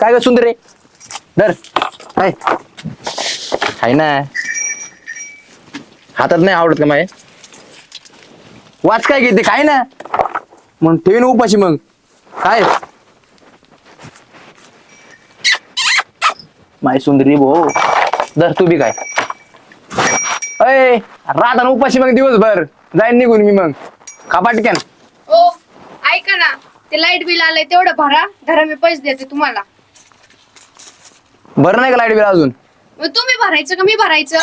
काय ग सुंदरे? धर. काय आहे ना. हातात नाही आवडत का माय? वाच काय घेते काय ना. मग ठेवीन उपाशी मग. काय? माय सुंदरी भो धर तू बी काय. अय राहता उपाशी मग दिवसभर. जाईन निघून मी मग. खापाटक्यान ओ ऐका ना ते लाइट बिल आलंय तेवढं भरा. धरा मी पैसे देते तुम्हाला. बरं नाही का लाइट बिल अजून? मग तुम्ही भरायचं का मी भरायचं?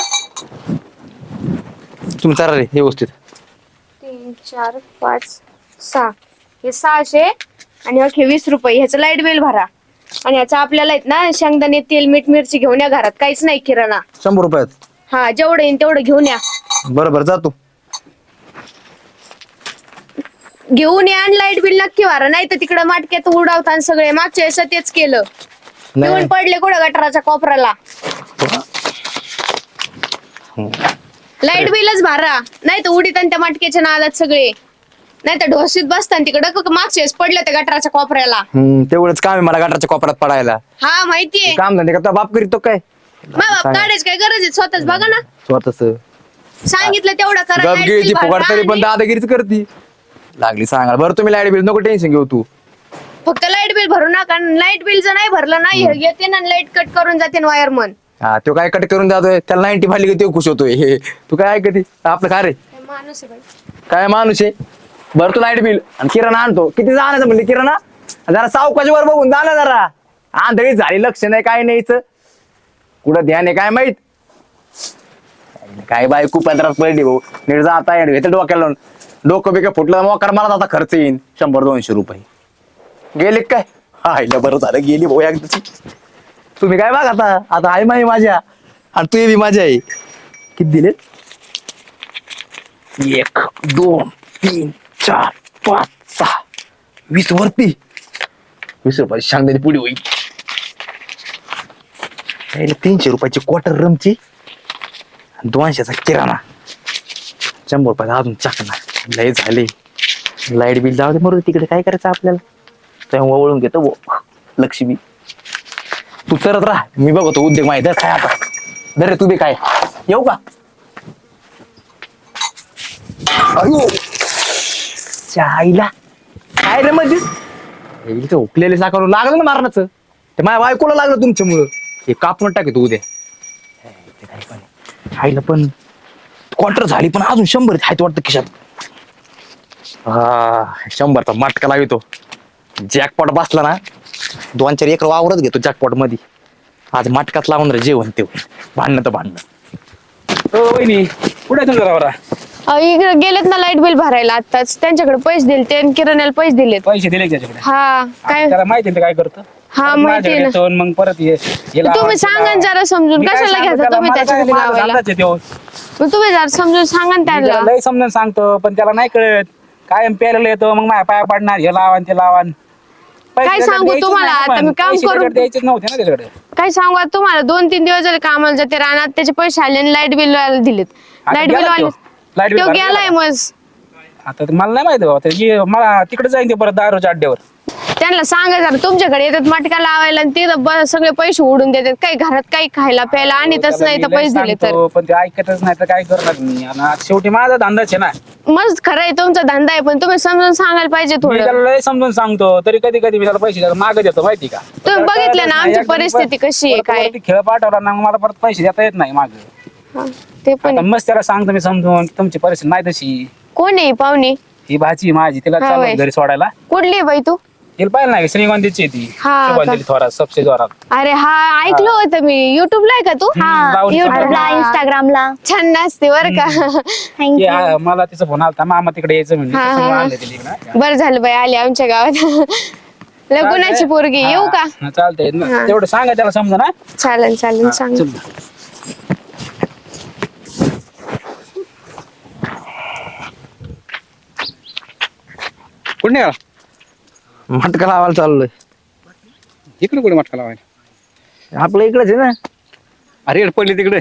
तुम्ही चारा रे व्यवस्थित. तीन चार पाच सहा. हे सहाशे आणि अखे वीस रुपये. ह्याचं लाइट बिल भरा. आणि ह्याचं आपल्याला आहेत ना शेंगदाणे तेल मीठ मिरची घेऊन या घरात. काहीच नाही किराणा. शंभर रुपयात. हा जेवढं येईल तेवढं घेऊन या. बरं बरं जातो. घेऊन या आणि लाइट बिल नक्की भरा. नाही तर तिकडं माटक्यात उडवता आणि सगळे मागच्या वेळेस तेच केलं. नाही. घेऊन पडले कुठं गटाराच्या कोपऱ्याला? लाइट बिलच भरा. नाही तर उडीत आणि त्या माटक्याच्या नादात सगळे. नाही तर ढोसीत बसताना तिकडं क- मागच्या वेळेस पडले त्या गटाराच्या कोपऱ्याला. हम्म, तेवढंच काम आहे मला गटारच्या कोपऱ्यात पडायला. हा माहितीये. काम धंदे करता. बाप करीतो काय? बाप काढायची काय गरज आहे? स्वतःच बघा ना. स्वतःच. सांगितलं तेवढं करा. गप light घ्यायची bill फुकट भरा तरी पण आणि दादागिरीच करती. लागली सांगा बरं तुम्ही लाइट बिल नको टेन्शन घेऊ तू. फक्त लाइट बिल भरू नका. लाइट बिल जर नाही भरलं नाही येते ना लाइट कट करून जाते वायरमन हा तो काय कट करून जातोय? त्याला नाईन्टी फाडली की तो खुश होतोय. हे तू काय ऐकते आपलं काय रे? माणूस आहे बाई. काय माणूस आहे? बरं तू लाइट बिल. आणि किराणा आणतो. किती जाण्याचं म्हणले किराणा? जरा सावकाशी वर बघून जा ना जरा. आंधळी झाली लक्ष नाही काय नाही हिचं. कुठं ध्यान आहे काय माहीत? काय बाय खूप पदरात पडली भाऊ. नीट जाता घेते डोक्याला लावून. डोकं बिकं फुटलं मोकार मला आता खर्च येईन. शंभर दोनशे रुपये. गेले काय? हायला बरं झालं गेली भाऊ एकदाची तुम्ही काय बघ आता? आता आहे माही माझ्या. आणि तू बी माझ्या आहे किती दिले एक दोन तीन चार पाच सहा. वीस वरती. वीस रुपयाची शांगदारी पुढे होईल. तीनशे रुपयाची क्वार्टर रमची. दोनशेचा किराणा. शंभर रुपयाचा अजून चाकणार. लय झाले. लाइट बिल जाऊ दे मरू तिकडे काय करायचं आपल्याला? तेव्हा वळून घेतो लक्ष्मी. तू चरत राहा मी बघतो उद्योग माहिती काय आता. दर तू बी काय? येऊ का? अयो! आईला काय रे म्हणजे? मध्ये इथं उकलेले साकार लागलं ना मारण्याचं. ते माझ्या बायकोला लागलं तुमच्यामुळं. हे कापून टाके तू उद्या. पण आईला पण क्वार्टर झाली पण अजून शंभर आहेत वाटतं खिशात. हा शंभरचा मटका लागतो जॅकपॉट बसला ना दोन चार एकर वावरच घेतो जॅकपॉटमध्ये आज मटकाच लावून रे जेवण ते. भांडणं तर भांडणं. हो वहिनी कुठे तुमचा नवरा अहो, इकडे गेलेत ना लाइट बिल भरायला आताच त्यांच्याकडे पैसे दिले ते आणि किराण्याला पैसे दिलेत. पैसे दिले का त्याच्याकडे? हा काय? त्याला माहिती आहे ना ते काय करतो? हा, माहिती माझ्याकडे आहे ना. येतो आणि मग परत ये- तुम्ही ते सांगा जरा समजून. मी काय कशाला सांगू घ्यायचं? त्याला? तुम्ही मला काय त्याच्याकडे माझा लावायला धंदाच आहे त्यो. मग तुम्ही जरा समजून सांगा ना मी त्यांना. लय समजून सांगतो पण त्याला नाही कळत. कायम प्यायला येतो मग माझ्या पाया पडणार हे लावा आणि ते लावा आणि पैसे काय सांगू तुम्हाला? नाही ना आता मी पण. काम पैसे करून- त्याच्याकडे द्यायचेच नव्हते ना त्याच्याकडे काय सांगू आता तुम्हाला दोन तीन दिवस झाले कामाला जाते रानात त्याचे पैसे आले आणि लाइट बिल दिलेत आता लाइट बिल गेला आले तो? लाइट बिल तो गेलाय गेला? मग आता ते मला नाही माहिती बाबा ते ये- मला तिकडे जाईन ते परत दारूच्या अड्ड्यावर त्यांना सांगा जरा तुमच्याकडे येतात मटका लावायला आणि ते ब- सगळे पैसे उडून देतात. काही घरात काही खायला प्यायला आणि तसं नाही तर मी लय पैसे दिले तर. सांगतो, पण ते ऐकतच नाही तर काय करणार मी? आणि आज शेवटी माझा धंदाच आहे ना. मस्त खरं आहे तुमचा धंदा आहे पण तुम्ही समजून सांगायला पाहिजे मी थोडं. त्याला लय समजून सांगतो. तरी कधी कधी मी त्याला पैसे मागे देतो माहिती का? तुम्ही बघितलं ना. आमची परिस्थिती कशी आहे काय? खेळ पाठवला ना मग मला परत पैसे देता येत नाही मागे. हा, ते पण आहे. मस्त त्याला सांगतो मी समजून की तुमची परिस्थिती नाही तशी. कोण आहे पाहुणे? ही भाची आहे माझी तिला हा, होय. घरी सोडायला. कुठली आहे बाई तू? तिला पाहिलं नाही का? श्रीगोंदीची आहे ती. हा, श्रीगोंदीची थोरात सबसे जोरात. अरे हा ऐकलं होतं मी. युट्यूबला आहे का तू? हम्म, लावून YouTube ला. इंस्टाग्रामला छान नाचते बर का. ती, हा, मला तिचा फोन आला मामा तिकडे यायचं म्हणजे हा, त्याच्यामुळे हा. आणलं तिला इकडं. बर झालं बाई आली आमच्या गावात. लग्नाची पोरगी येऊ का? हा, चालतंय. ना. हा. तेवढं सांगा त्याला समजा ना चालन चालन सांग चल. कुठे निघाला? मटका लावायला चाललोय. इकडे कुठे मटका लावायला? आपलं इकडेच आहे ना. रेड पडली तिकडे.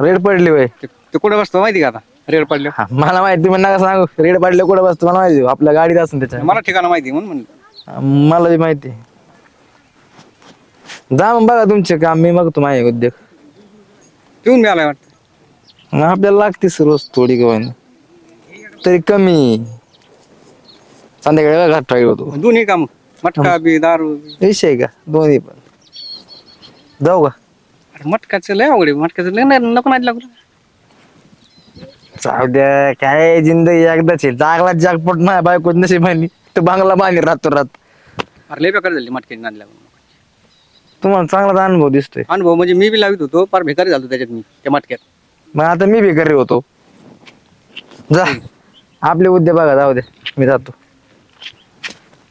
रेड पडली वय ते ते कुठे बसतो माहिती का आता? रेड पडले. हा, मला माहिती तुम्ही नका सांगू. रेड पाडले कुठं बसतो मला माहिती. आपल्या गाडीत असून त्याच्या. मला ठिकाण माहिती म्हणून म्हणलं. मला बी माहिती जा मग बघा तुमचे काम मी बघतो माझे उद्योग. पिऊन मी आलाय वाटतं. आपल्याला लागतेच रोज थोडी गव्हाण तरी कमी. संध्याकाळी बघा घाट होतो दोन्ही काम मटका बी दारू बी. विषय का दोन्ही पण जाऊ का अरे मटकाचं लय अवघड आहे मटकाचं लय नाही नको नाही लागलं जाऊ द्या काय जिंदगी एकदाच आहे जागला जागपट नाही बायको नशी बांधली तर बांगला बांधली रात्र रात अरे लय बेकार झाली मटक्याची नाद लागून तुम्हाला चांगलाच अनुभव दिसतोय अनुभव म्हणजे मी बी लावित होतो फार बेकारी झालो त्याच्यात मी त्या मटक्यात मग आता मी बेकारी होतो जा आपले उद्या बघा जाऊ दे मी जातो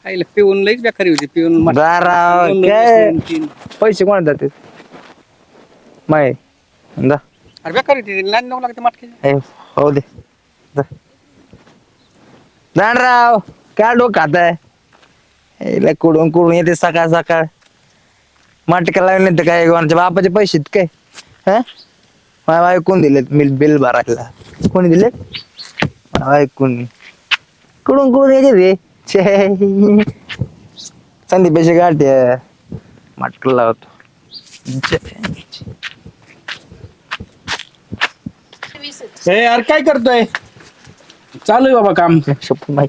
आईला पिऊन लईच बेकारी होती पिऊन मटका- जा राव, दोन- दोन- काय? दोन- तीन. पैसे कोण जाते माय जा अरे बेकारी होती नाद नको लागते मटक्याची ए, हो दे. जा. राव काय डोक खात आहे कुडून कुडून येते सकाळ सकाळ. माटका लावले तर काय कोणाच्या बापाचे पैसे आहेत काय? हा? माझ्या कोण दिलेत मिल बिल भरायला. कोणी दिले माझ्या बाई कोणी कुडून कुडून येते रे संधी पैसे काढते माटका लावतो ए यार काय करतोय चालू आहे बाबा काम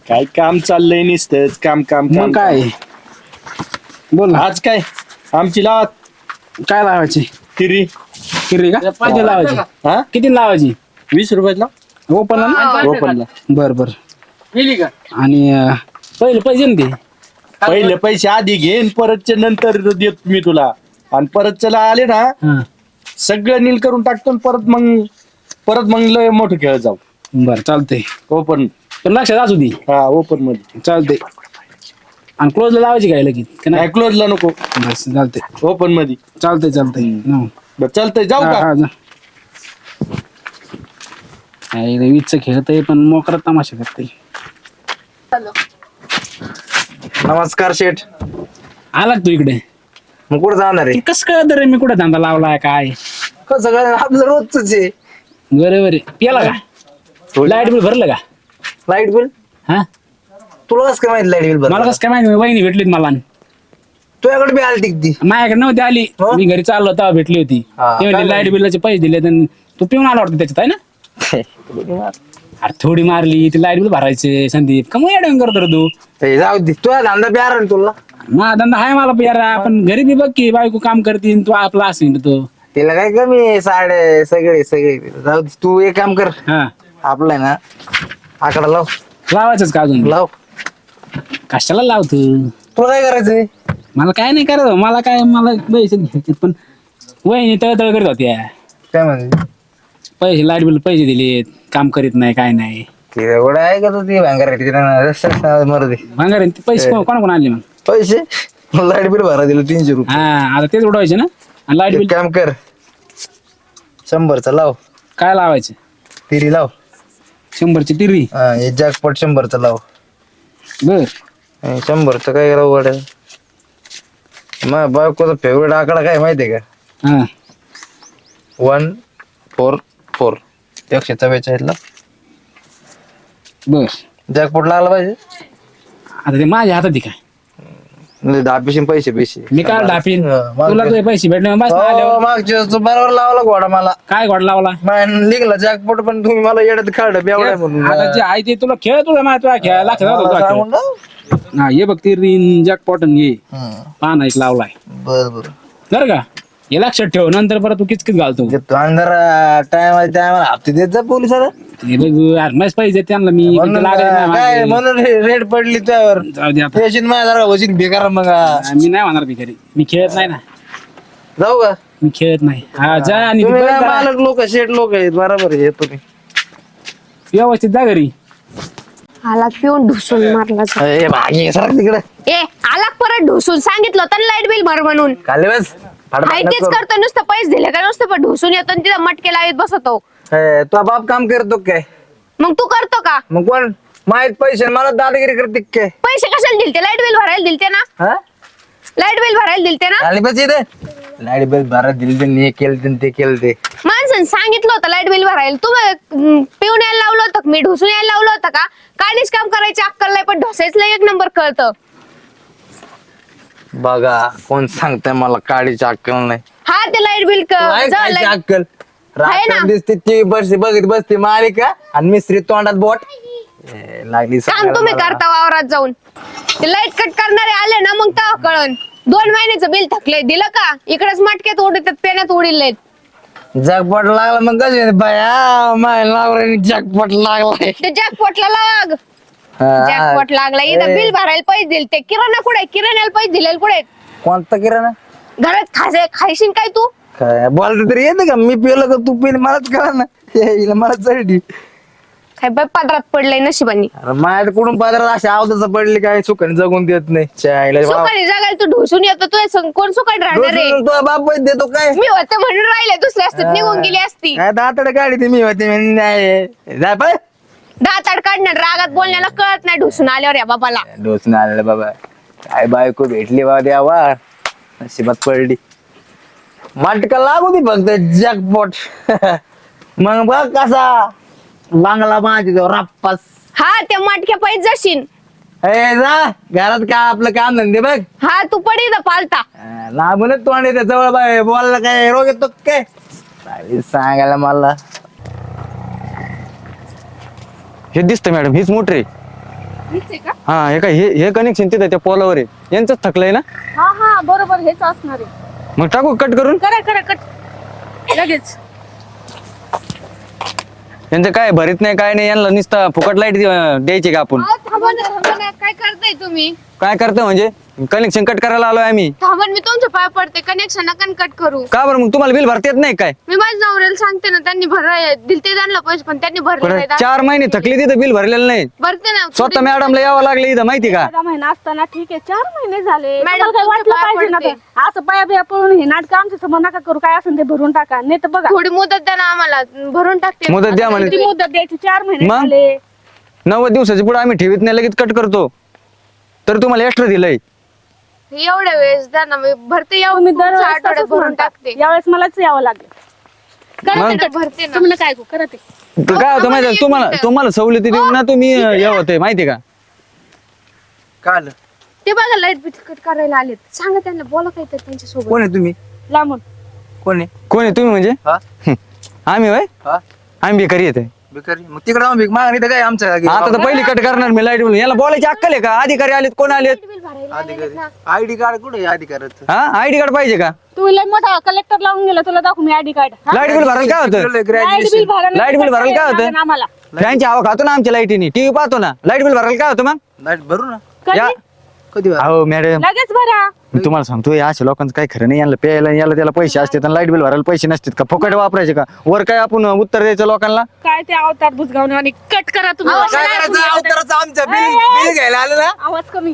काय काम चाललंय नुसतंच काम काम मग काम, काय बोल ना आज काय आमची लावा काय लावायची तिरी किरी का किती लावायची हा किती लावायची वीस रुपयाला ओपनला ना ओपनला बर बर आणि अं, पहिले पैसे ना ते पहिले पैसे आधी घेन परतच्या नंतर देत मी तुला. आणि परतच्याला आले ना हा. सगळं नील करून टाकतो आणि परत मग परत मग लय मोठं खेळ जाऊ. बर चालतंय. ओपन. पण लक्षात असू दे. हा ओपनमध्ये. चालतंय. आणि क्लोजला लावायची काय लगेच का नाही? नाही क्लोजला नको. बस चालतंय. ओपनमध्ये. चालतंय चालतंय. हो. बरं, चालतंय जाऊ का? हा, जा. काय रे, वीजचं खेळतय पण मोकरा तमाशा करतय. नमस्कार शेठ. आला का तू इकडे? मग कुठं जाणार आहे? कस कळत रे मी कुठे धंदा लावलाय काय? कसं काय आपलं रोजच आहे. बरोबर आहे पियाला का? लाइट बिल भरलं का? Light bill? हा? तुला कसं काय माहिती लाइट बिल मला भरलं? कसं काय माहिती? वहिनी भेटलीत मला. तुझ्याकडे बी आली ती. माझ्याकडे नव्हती आली. हो? मी घरी चाललो तेव्हा भेटली होती. हा, ते काय म्हणले लाइट बिलाचे पैसे दिले तू पिऊन आला वाटतं त्याच्यात आहे ना? अरे थोडी मारली ती लाइट बिल भरायचे संदीप. कमी अडवून करतो रे तू? ए, जाऊ दे तुझा धंदा प्यार आहे ना तुला? माझा धंदा आहे मला यार आपण घरी बी बघ की बायको काम करते तू आपला असेल तो. तिला काय कमी आहे साडे सगळे सगळे. जाऊ दे तू एक काम कर. हा. आपलं आहे ना आकडा लाव. लावायचंच का अजून? लाव. कशाला लावतो तुला काय करायचंय मला काय नाही करायचं. मला काय मला पैसे घ्यायचे पण वहिनी तळतळ करत होत्या. काय म्हणते पैसे लाइट बिल पैसे दिलेत काम करीत नाही काय नाही. ती एवढं आहे का तू ती भांगार मरू दे. भांगार ते पैसे कोण कोणा आणले मग? पैसे? लाइट बिल भरा दिलं तीनशे रुपये. हा आता तेच उडवायचे ना? आणि लाइट बिल एक काम कर. शंभरचा लाव. काय लावायचे? तिरी लाव. शंभरची टिरी हा हे जॅकपॉट शंभरचा लाव. बर. हे शंभरचं काय लाव वाड्या? मग बायकोचा फेवरेट आकडा काय माहितीये का? हा. वन फोर फोर एकशे चव्वेचाळीस ला. बर. जॅकपॉट लागला पाहिजे. आता ते माझ्या हातात आहे काय लय दहा पैसे पैसे. पैसे मी काय डापीन हा, माग- तुला तुझे पैसे भेटले बस ना हो, आल्यावर मागच्या वेळेस तू बरोबर लावला घोडा मला. काय घोड लावला? मान लिखला जॅकपॉट पण तुम्ही मला येड्यात काढलं बेवडाय म्हणून. आता जे आहे ते तुला खेळ तुला माहिती तुला खेळ राहतो मला. सांगून. हा ये बघ ते रिन जॅक पॉटन ये हं, पान एक लावलाय. बर बर. बरं का? हे लक्षात ठेव नंतर परत तू किचकिच घालतो. टायमाला हप्ते देत जा पोलिसाला. हे बघ देते त्यांना मी म्हणून लागले रेड पडली त्यावर. जाऊ दे आता. पेशीन माझ्या जरा वजीन बेकार मग. मी नाही म्हणणार भिकारी. मी खेळत नाही ना. जाऊ का? मी खेळत नाही. हा जा आणि तुम्ही. मालक लोक शेट लोक आहेत बरोबर आहे तुम्ही. व्यवस्थित जा घरी. आला पिऊन ढुसून मारला जा. ए भागी सर तिकडे. ए आला परत ढुसून. सांगितलं होतं लाइट बिल भर म्हणून. खाली बस. हाय तेच करतो नुसतं पैसे दिले का नुसतं पण ढुसून येतो आणि तिथं मटके लावीत बसतो. तुझा बाप काम करतो काय? मग तू करतो का? मग कोण? माहीत पैसे मला दादागिरी करते काय? पैसे कशाला दिलते? लाइट बिल भरायला दिलते ना? हा? लाइट बिल भरायला दिलते ना? आणि बस इथे. लाइट बिल भरा दिली त्यांनी हे केलं ते केलं ते माणसाने सांगितलं होतं लाइट बिल भरायला. अं, पिऊन यायला लावलं होतं का? मी ढोसून यायला लावलं होतं का? काहीच काम करायची अक्कल नाही पण ढोसायचं एक नंबर कळतं. बघा कोण सांगताय मला काडीची अक्कल नाही. हा ते लाइट बिल काय खायची अक्कल. आहे ना. रात्र दिसते ती बसते बघत बसते मालिका आणि मिस्त्री तोंडात बोट. ए, लागली काम तुम्ही मला. करता वावरात जाऊन. ते लाइट कट करणारे आले ना मग तेव्हा कळन? दोन महिन्याचं बिल थकले दिलं का? इकडेच मटक्यात उडतात पेण्यात उडील जगपट लागला मग कसे बाया माय नवऱ्याने जगपट लागलाय. ते जॅकपॉटला लाग. जॅकपॉट लागला. इथं बिल भरायला पैसे दिले. ते किराणा कुठे किराण्याला पैसे दिलेले कुठे कोणता किराणा? घरात खायचे खायशील काय तू? काय? बोलत तरी येतं का? मी पिलं का? तू पिल मलाच कळा ना. हिला मला चढली काय बाय पदरात पडलंय नशिबानी. अरे माझ्या कुठून पादरात अशा आवताचं पडली काय? सुखाने जगून देत नाही. चायला बाप. सुकाळी जगायला तू ढोसून येतो. तू संग कोण सुकाळी राहणार रे तुझा बाप पैसे देतो काय? मी होते म्हणून राहिले. दुसरे असते निघून गेली असती. काय दातड गाडी ती मी होते म्हणे, नाही. जाय पाय दाताड काढणार रागात बोलण्याला कळत नाही ढोसून आल्यावर या बाबाला. डोस आलेलं बाबा. काय बायको भेटली बा देवा. नशिबात पडली. माटका लागू दे फक्त जगपोट. मग बघ कसा बांगला माझी तो रप्पास. हा त्या माटक्या जाशील ए जा. घरात काय आपलं काम धंदे बघ. हा तू पडी इथं पालता. अं, लांबूनच तोंड येते जवळ बाय बोलला काय रोग येतो का काय? काय सांगायला मला हे दिसतं मॅडम हीच मोटर. आहे हा हे काय हे हे कनेक्शन तिथं त्या पोलावर आहे. यांचंच थकलंय ना? हा हा बरोबर हेच असणार आहे. मग टाकू कट करून? करा करा कट लगेच. यांचं काय भरीत नाही काय नाही यांना नुसतं फुकट लाइट द्यायची का आपण? अहो, थांबा ना, थांबा ना. काय करताय तुम्ही? काय करतो म्हणजे? कनेक्शन कट करायला आलोय आम्ही. थांबा मी तुमच्या पाय पडते. कनेक्शन नका कट करू. का बरं? मग तुम्हाला बिल भरता येत नाही काय? मी माझ्या नवऱ्याला सांगते ना त्यांनी भराय दिलते त्यांना पैसे पण त्यांनी भरले बरं नाहीत. चार महिने थकले तिथं बिल भरलेलं नाही. भरते ना. स्वतः मॅडमला यावं लागलं इथं माहिती का? महिना असताना ठीक आहे चार महिने झाले. मॅडम, तुम्हाला काय तुमचं वाटलं पाय पाहिजे ना पडते. असं पाया बिया पळून हे नाटक आमच्यासमोर नका करू. काय असेल ते भरून टाका. नाही तर बघा. थोडी मुदत द्या ना आम्हाला. भरून टाकते. मुदत द्या म्हणे. किती मुदत द्यायची? चार महिने मग? झाले. नव्वद दिवसाच्या पुढे आम्ही ठेवीत नाही लगेच कट करतो. तर तुम्हाला एक्स्ट्रा दिलंय. एवढ्या वेळेस द्या ना मी भरते येऊ तुम्ही पुढच्या दरवेळेस आठवड्यात भरून. टाकते. यावेळेस मलाच यावं लागेल. मग? करते ना, भरते ना. तुम्ही काय ऐकू करा ते. तर काय होतं माहिती तुम्हाला तुम्हाला सवलती देऊन ना तुम्ही हे होते माहिती का? काल ते बघा लाइट बिल कट करायला आलेत. सांगा त्यांना बोला काय तर त्यांच्यासोबत कोण आहे तुम्ही? लांबून. कोण आहे? कोण आहे तुम्ही म्हणजे? हा? आम्ही वय हा? आम्ही बेकारी येते बेकारी मग तिकडे जाऊन भीक मागणी तर काय आमच्या जागी? आता तर पहिली कट करणार मी लाइट याला बोलायची अक्कल आहे का? अधिकारी आलेत कोण आलेत? बिल भरायला आलेत ना. आयडी कार्ड कुठे अधिकाराचं? हा? आयडी कार्ड पाहिजे का? लय मोठा कलेक्टर लावून गेला तुला दाखवू मी आयडी कार्ड. लाइट बिल भरायला काय होतं? लाइट बिल ग्रॅज्युएशन भरा लाइट बिल भरायला काय होतं? आम्हाला. फॅनची हवा खातो ना आमच्या लाईटीने. टीव्ही पाहतो ना. लाइट बिल भरायला काय होतं मग? लाइट भरू ना. कधी या. कधी? भरू? अहो मॅडम लगेच भरा. मी तुम्हाला सांगतो या अशा लोकांचं काय खरं नाही. यांना प्यायला याला त्याला पैसे असतात आणि लाइट बिल भरायला पैसे नसतात का? फुकट वापरायचे का? वर काय आपण उत्तर द्यायचं लोकांना? काय ते अवतार बुजगावणे आणि कट करा तुम्ही. काय करायचं? अवताराचं आमचं बिल बिल घ्यायला आलं ना? आवाज कमी.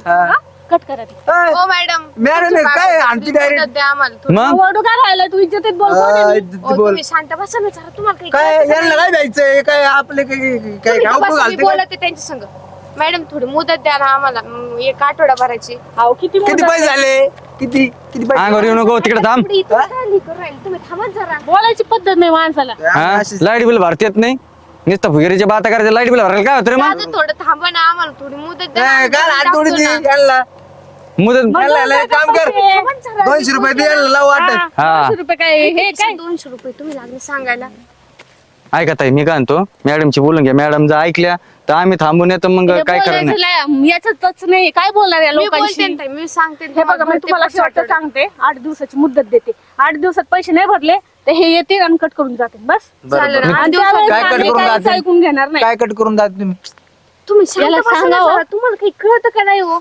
कट करा ते. अय, हो मॅडम मॅडम, तुमच्या काय? बाबतीत आणखी मुदत direct- द्या आम्हाला. थोडी. मग ओरडू काय राहिलं तू इज्जतीत बोल कोण आहे अय, मी? ती हो, बोल. तुम्ही शांत बसा ना जरा. तुम्हाला काही काय? यांना नाही? काय द्यायचंय? काय आपले काय काय तुम्ही गाव बसा, मी घालते काय? बोलते त्यांच्या संग. मॅडम थोडी मुदत द्या ना आम्हाला. एक आठवडा भरायची. अहो किती किती मुदत पैसे झाले? किती? किती पैसे अंगावर येऊ नको तिकडे थांब. करू राहिली. तुम्ही थांबत जरा. बोलायची पद्धत नाही माणसाला. हा अशीच- लाइट बिल भरता येत नाही? नुसतं फुगेरीच्या बाता करायचं लाइट बिल भरायला काय होतं रे मग? दादा थोडं थांबा ना आम्हाला. थोडी मुदत द्या काय आम्ही काय भरून हात थोडी टाकतो दे ना. यांना. मुदत यांना काम कर. जरा. दोनशे रुपये दे यांना लाव वाटत हा. दोनशे रुपये काय हे काय? दोनशे रुपये तुम्ही लागले सांगायला. ऐका ताई मी काय म्हणतो? मॅडमची बोलून घ्या. मॅडम जर ऐकल्या तर आम्ही थांबून येतो मग काय करणार नाही. याच नाही. काय बोलणार या मी लोकांशी? बोलते ना ताई, मी सांगते हे बघा मी तुम्हाला शेवटचं सांगते. आठ दिवसाची मुदत देते. आठ दिवसात पैसे नाही भरले तर हे येतील आणि कट करून जाते बस. आणि त्यावेळेस काय कट आम्ही करून काहीच जाते? ऐकून घेणार नाही. काय कट करून जात तुम्ही? तुम्ही शांत याला बसा ना सांगा. जरा. तुम्हाला काही कळतं का नाही हो?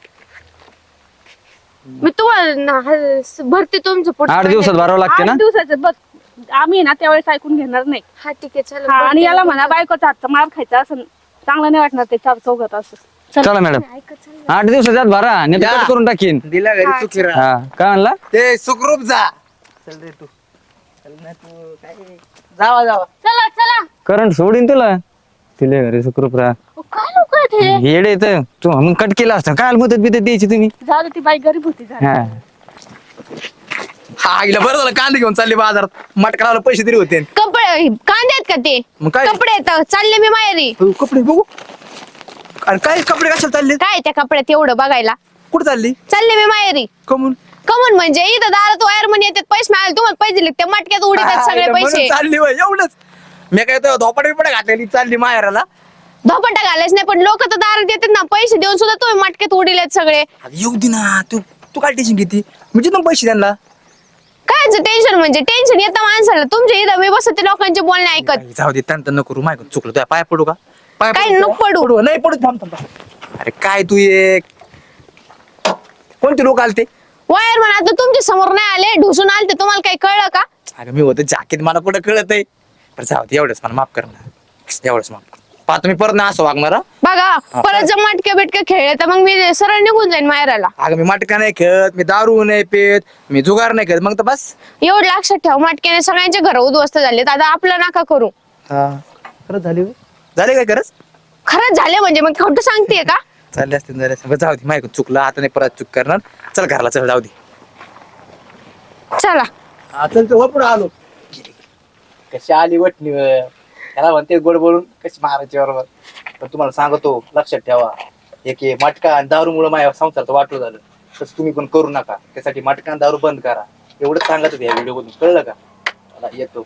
मी तुम्हाला ना हा- भरते तुमचं पुढचं आठ दिवसात भरावं लागते ना? आठ दिवसाचं बस आम्ही ना त्यावेळेस ऐकून घेणार नाही. हा ठीक आहे चालेल. हा, आणि भरते याला म्हणा बायकोचा हातचा मार खायचा असं चांगलं नाही वाटणार ते चार चौघात असं. चला मॅडम. आठ दिवसात भरा नाही करून टाकीन. दिला घरी चुकी हा काय म्हणला? ते सुखरूप जा. चल रे तू. चल ना तू काय जावा जावा. चला चला. करंट सोडीन तुला. तिला घरी सुखरूप राहा. अहो, काय लोक आहेत हे? येडे येतं तू मग कट केला असतं. काय मदत बिदत द्यायची तुम्ही? जाऊ दे ती बाई गरीब होती जरा. हा. हा आईला बरं झालं कांदे घेऊन चालले बाजारात. मटका लावला पैसे तरी होते. कांदे आहेत का ते? मग काय? कपडे आहेत चालले मी माहेरी. अहो, कपडे बघू. आणि काय कपडे कशाला चालले? काय त्या कपड्यात एवढं बघायला? कुठे चालली? चालले मी माहेरी. कमून? कमून म्हणजे इथं दारात वायर म्हणे येतात पैसे मिळाले तुम्हाला पैसे दिले त्या मटक्यात उडीतात सगळे आईला पैसे. म्हणून चालली होय, एवढंच. मी काय धोपाटे बिपाटे घातलेली चालली माहेराला. धोपटा घालायच नाही पण लोक तर दारात येतात ना पैसे देऊन सुद्धा तुम्ही मटक्यात उडीलेत सगळे. येऊ दे ना तू तू काय टेन्शन घेते? म्हणजे ना पैसे त्यांना काय टेन्शन म्हणजे? टेन्शन येतं माणसाला. तुमच्या इथं मी बसते लोकांचे बोलणे ऐकत. जाऊ दे त्यांना नको करू. माहिती चुकलं तुझ्या पाय पडू का? पाय काय पडू नको का? पडू? नाही पडू थांब थांब थांब. अरे काय तू एक कोणते लोक आलते? वायर म्हणा आता तुमच्यासमोर नाही आले. ढुसून आले तुम्हाला काही कळलं का? अगं मी होतं जाकीत मला कुठं कळत आहे पण जाऊ दे एवढंच. मला माफ कर ना एवढंच माफ कर. तुम्ही परत ना असं वागणार हं? बघा परत जर मटके बिटके खेळले तर मग मी सरळ निघून जाईन माहेराला अगं मी मटका नाही खेळत मी दारू नाही पेत मी जुगार नाही खेळत. मग तर बस. एवढं लक्षात ठेव मटक्याने सगळ्यांचे घर उद्ध्वस्त झाले आता आपलं नका करू. हा. खरंच झाले? झाले काय खरंच? खरंच झाले म्हणजे मग खोटं सांगतेय का? चालले असते झाले असते बरं, जाऊ दे माहिती चुकलं. आता नाही परत चूक करणार. चल घरला चल जाऊ दे. चला. हा चल तू पुढे आलो. कशी आली वटणी त्याला म्हणते गोड बोलून कशी मारायची बरोबर? पण तुम्हाला सांगतो लक्षात ठेवा. एक हे मटका आणि दारू मुळे माझ्या संसार वाटलं झालं. तसं तुम्ही पण करू नका. त्यासाठी मटका आणि दारू बंद करा. एवढंच सांगत होते या व्हिडिओ मधून. कळलं का? मला येतो.